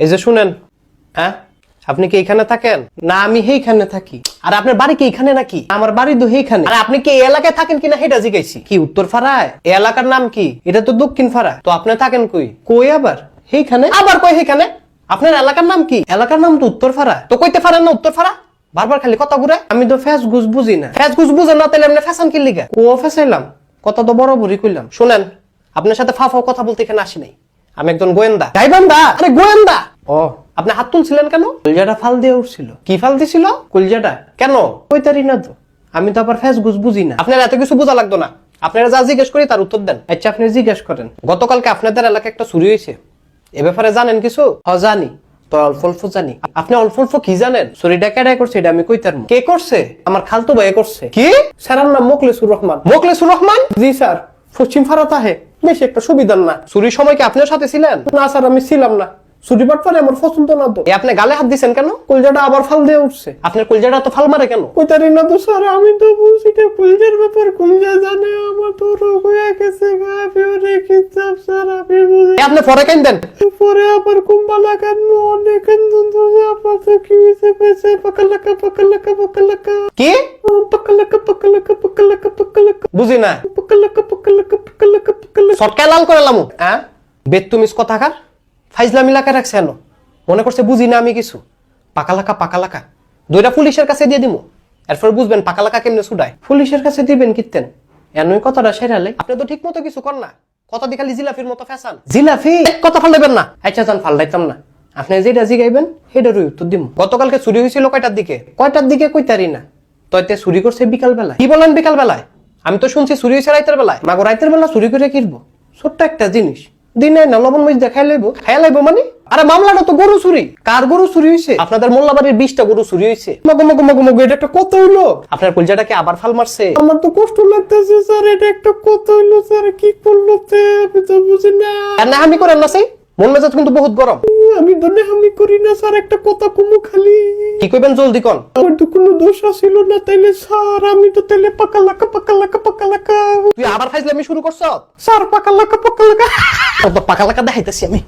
এই যে শুনেন হ্যাঁ? আপনি কি এখানে থাকেন? না, আমি সেইখানে থাকি। আর আপনার বাড়ি কি এখানে নাকি? আমার বাড়ি তো সেইখানে। আর আপনি কি এই এলাকায় থাকেন কিনা সেটা জিজ্ঞাসি। কি উত্তর ফাড়ায় এই এলাকার নাম কি? এটা তো দক্ষিণ ফাড়া তো আপনি থাকেন কই? কই আবার? সেইখানে? আবার কই সেইখানে? আপনার এলাকার নাম কি? এলাকার নাম তো উত্তর ফাড়া তো কইতে পারেন না উত্তর ফাড়া বারবার খালি কথা ঘুরে আমি তো ফ্যাস গুজ বুঝি না। ফ্যাস গুজ বুঝে না তাহলে আপনি ফ্যাশন কি লিগা? ও ফেসাইলাম। কথা তো বড় বুড়ি কইলাম। শুনেন, আপনার সাথে ফা ফাও কথা বলতে এখানে আসি নাই। আমি একজন গোয়েন্দা। গাইবান্ধা আরে গোয়েন্দা! ও আপনি হাত তুলছিলেন কেন? কলজাটা ফাল দিয়ে উঠছিল। কি ফাল দিছিল? কলজাটা? কেন? কইতারি না তো। আমি তো আবার ফ্যাস গুজ বুঝি না। আপনার এত কিছু বোঝা লাগতো না। আপনারা যা জিজ্ঞেস করি তার উত্তর দেন। আচ্ছা আপনি জিজ্ঞেস করেন। গতকালকে আপনাদের এলাকায় একটা চুরি হয়েছে। এ ব্যাপারে জানেন কিছু? হ জানি। তো অল্প অল্প জানি। আপনি অল্প অল্প কি জানেন? চুরিটা কেডাই করছে এটা আমি কইতার কে করছে? আমার খালতো ভাই করছে। কি? স্যার নাম মোকলেসুর রহমান। মোকলেসুর রহমান? জি স্যার। পশ্চিম ফারাত আহে। বেশি একটা সুবিধার না। চুরির সময় কি আপনার সাথে ছিলেন? না স্যার আমি ছিলাম না। আমার পছন্দ না তো। আপনি গালে হাত দিছেন কেন? কলজাটা আবার ফাল দিয়ে উঠছে। আপনার কলজাটা তো ফাল মারে কেন? কইতারি না তো স্যার আমি তো বুঝি না কলজার ব্যাপার কলজা জানে? আমার তো রোগ হয়ে গেছে গা কিতাব স্যার আমি বুঝি আপনি পরে কেন দেন? পরে আবার কুম্বালা কেন? অনেক কান্দন তো আপনার তো কি হয়েছে পেছে পাকালাকা পাকালাকা পাকালাকা কি? পাকালাকা পাকালাকা পাকালাকা পাকালাকা বুঝি না। পাকালাকা পাকালাকা পাকালাকা সরকার লাল করে লামু হ্যাঁ বেতুমিস কথাকার? ফাইজলামি লাকা রাখছে এনো মনে করছে বুঝি না আমি কিছু। পাকালাকা পাকালাকা। দুইটা পুলিশের কাছে দিয়ে দিমু। এরপর বুঝবেন পাকালাকা কেমনে ছুটায়। পুলিশের কাছে দিবেন কিতেন এনই কথাটা সেরালে। আপনি তো ঠিক মতো কিছু কর না। কথা দি খালি জিলাফির মতো ফ্যাশন জিলাফি? কথা ফালদাইবেন না। আচ্ছা যান ফালদাইতাম না। আপনি যেটা জিগাইবেন সেটারই উত্তর দিম। গতকালকে চুরি হয়েছিল কয়টার দিকে? কয়টার দিকে কইতারি না। তইতে চুরি করছে বিকাল বেলায় কি বলেন বিকাল বেলায় আমি তো শুনছি চুরি হয়েছে রাইতের বেলায়। মাগো রাইতের বেলা চুরি করে কিনবো ছোট্ট একটা জিনিস। দিনে না লবণ মরিচ দেখাই লাইবো। খাই লাইবো মানে? আরে মামলাটা তো গরু চুরি। কার গরু চুরি হয়েছে? আপনাদের মোল্লাবাড়ির বিশটা গরু চুরি হয়েছে। মগো মগো মগো মগো এটা একটা কত হইল? আপনার কলজাটাকে আবার ফাল মারছে। আমার তো কষ্ট লাগতেছে স্যার এটা একটা কত হইল স্যার? কি করল আমি তো বুঝি না। আর না আমি করেন না সেই মন মেজাজ কিন্তু বহুত গরম। আমি দনে আমি করি না স্যার একটা কথা কুমু খালি। কি কইবেন জলদি কোন? আমার তো কোনো দোষ ছিল না তাইলে স্যার আমি তো তাইলে পাকালাকা পাকা লাকা তুই আবার ফাইজলামি শুরু করছ? স্যার পক্কা লাকা তো পাকালাকা দেখাইতেছি আমি।